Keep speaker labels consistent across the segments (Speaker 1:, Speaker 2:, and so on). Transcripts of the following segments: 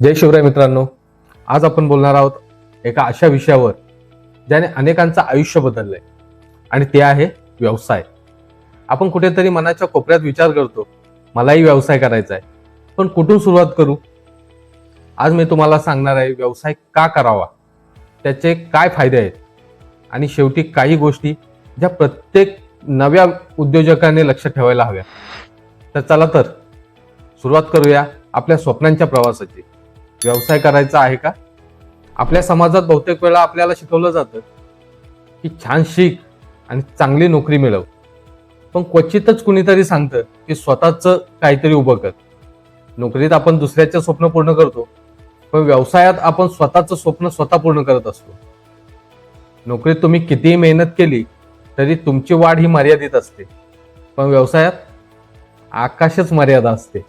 Speaker 1: जय शिवराय मित्रांनो. आज आपण बोलणार आहोत एका अशा विषयावर ज्याने अनेकांचं आयुष्य बदललंय आणि ते आहे व्यवसाय. आपण कुठेतरी मनाच्या कोपऱ्यात विचार करतो मलाही व्यवसाय करायचा आहे. पण कुठून सुरुवात करू? आज मी तुम्हाला सांगणार आहे व्यवसाय का करावा? त्याचे काय फायदे आहेत? आणि शेवटी काही गोष्टी ज्या प्रत्येक नव्या उद्योजकाने लक्ष ठेवायला हव्या तर चला तर सुरुवात करूया आपल्या स्वप्नांच्या प्रवासाची. व्यवसाय करायचा आहे का? आपल्या समाजात बहुतेक वेळा आपल्याला शिकवलं जातं की छान शिक आणि चांगली नोकरी मिळव. पण क्वचितच कुणीतरी सांगतं की स्वतःचं काहीतरी उभं कर. नोकरीत आपण दुसऱ्याचे स्वप्न पूर्ण करतो पण व्यवसायात आपण स्वतःचं स्वप्न स्वतः पूर्ण करत असतो. नोकरीत तुम्ही कितीही मेहनत केली तरी तुमची वाढ ही मर्यादित असते. पण व्यवसायात आकाशच मर्यादा असते.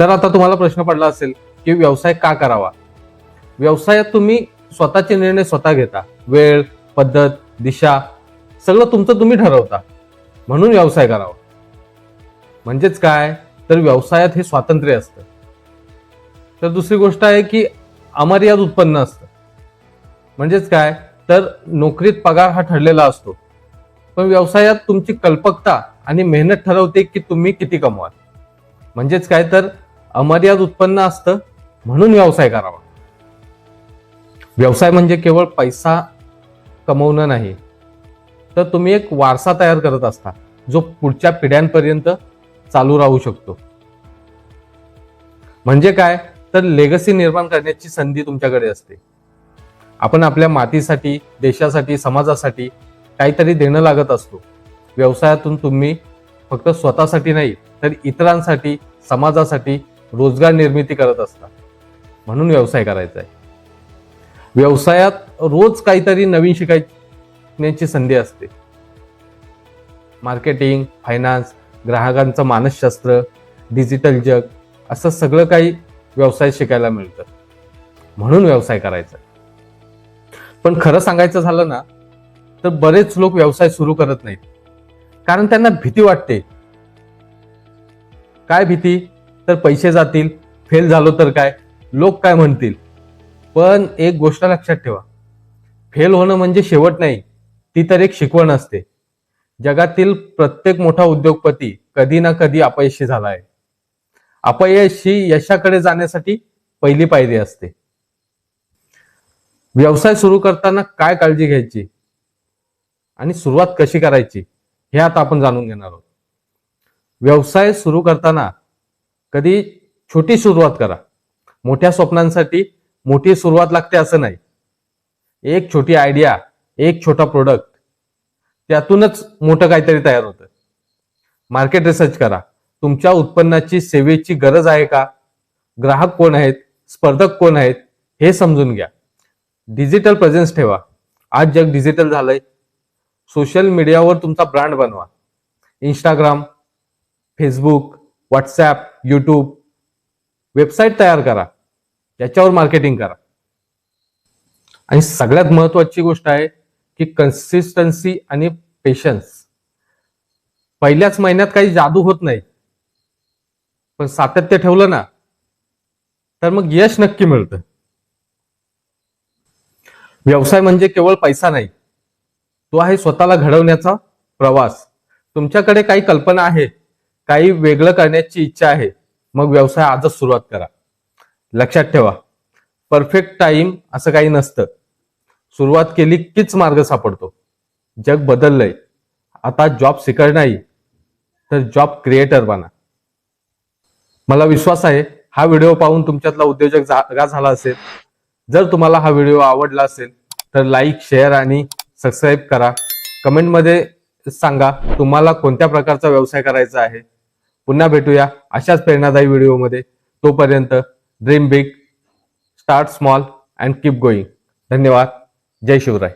Speaker 1: तर आता तुम्हाला प्रश्न पडला असेल की व्यवसाय का करावा? व्यवसायात तुम्ही स्वतःचे निर्णय स्वतः घेता. वेळ पद्धत दिशा सगळं तुमचं तुम्ही ठरवता. म्हणून व्यवसाय करावा. म्हणजेच काय? तर व्यवसायात हे स्वातंत्र्य असतं. तर दुसरी गोष्ट आहे की अमर्याद उत्पन्न असतं. म्हणजेच काय? तर नोकरीत पगार हा ठरलेला असतो. पण व्यवसायात तुमची कल्पकता आणि मेहनत ठरवते की तुम्ही किती कमवाल. म्हणजेच काय? तर अमर्याद उत्पन्न असतं म्हणून व्यवसाय करावा. व्यवसाय म्हणजे केवळ पैसा कमवणं नाही. तर तुम्ही एक वारसा तयार करत असता जो पुढच्या पिढ्यांपर्यंत चालू राहू शकतो. म्हणजे काय? तर लेगसी निर्माण करण्याची संधी तुमच्याकडे असते. आपण आपल्या मातीसाठी देशासाठी समाजासाठी काहीतरी देणं लागत असतो. व्यवसायातून तुम्ही फक्त स्वतःसाठी नाही तर इतरांसाठी समाजासाठी रोजगार निर्मिती करत असतात. म्हणून व्यवसाय करायचा आहे. व्यवसायात रोज काहीतरी नवीन शिकायची संधी असते. मार्केटिंग फायनान्स ग्राहकांचं मानसशास्त्र डिजिटल जग असं सगळं काही व्यवसाय शिकायला मिळतं. म्हणून व्यवसाय करायचा पण खरं सांगायचं झालं ना तर बरेच लोक व्यवसाय सुरू करत नाहीत. कारण त्यांना भीती वाटते. काय भीती? तर पैसे जातील फेल झालो तर काय? लोक काय म्हणतील? पण एक गोष्ट लक्षात ठेवा. फेल होणं म्हणजे शेवट नाही ती तर एक शिकवण असते. जगातील प्रत्येक मोठा उद्योगपती कधी ना कधी अपयशी झाला आहे अपयश ही यशाकडे जाण्यासाठी पहिली पायरी असते. व्यवसाय सुरू करताना काय काळजी घ्यायची? आणि सुरुवात कशी करायची? हे आता आपण जाणून घेणार आहोत. व्यवसाय सुरू करताना कधी छोटी सुरुवात करा. मोठ्या स्वप्नांसाठी मोठी सुरुवात लागते असं नाही. एक छोटी आयडिया एक छोटा प्रोडक्ट त्यातूनच मोठं काहीतरी तयार होतं. मार्केट रिसर्च करा. तुमच्या उत्पन्नाची सेवेची गरज आहे का? ग्राहक कोण आहेत? स्पर्धक कोण आहेत? हे समजून घ्या. डिजिटल प्रेझेन्स ठेवा. आज जग डिजिटल झालंय. सोशल मीडियावर तुमचा ब्रँड बनवा. Instagram Facebook WhatsApp YouTube website तयार करा. याच्यावर मार्केटिंग करा. आणि सगळ्यात महत्वाची गोष्ट आहे की कन्सिस्टन्सी आणि पेशन्स पहिल्याच महिन्यात काही जादू होत नाही. पण सातत्य ठेवलं ना तर मग यश नक्की मिळतं. व्यवसाय म्हणजे केवळ पैसा नाही. तो आहे स्वतःला घडवण्याचा प्रवास. तुमच्याकडे काही कल्पना आहे? काही वेगळं करण्याची इच्छा आहे मग व्यवसाय आजच सुरुवात करा. लक्षात ठेवा परफेक्ट टाइम असं काही नसतं. सुरुवात केली कीच मार्ग सापडतो. जग बदललंय. आता जॉब सिकर नाही तर जॉब क्रिएटर बना. मला विश्वास आहे हा व्हिडिओ पाहून तुमच्यातला उद्योजक जागा झाला असेल. जर तुम्हाला हा व्हिडिओ आवडला असेल तर लाईक शेअर आणि सबस्क्राईब करा. कमेंटमध्ये सांगा तुम्हाला कोणत्या प्रकारचा व्यवसाय करायचा आहे? पुन्हा भेटूया अशाच प्रेरणादायी व्हिडिओमध्ये. तोपर्यंत dream big start small and keep going धन्यवाद. जय शिवराय.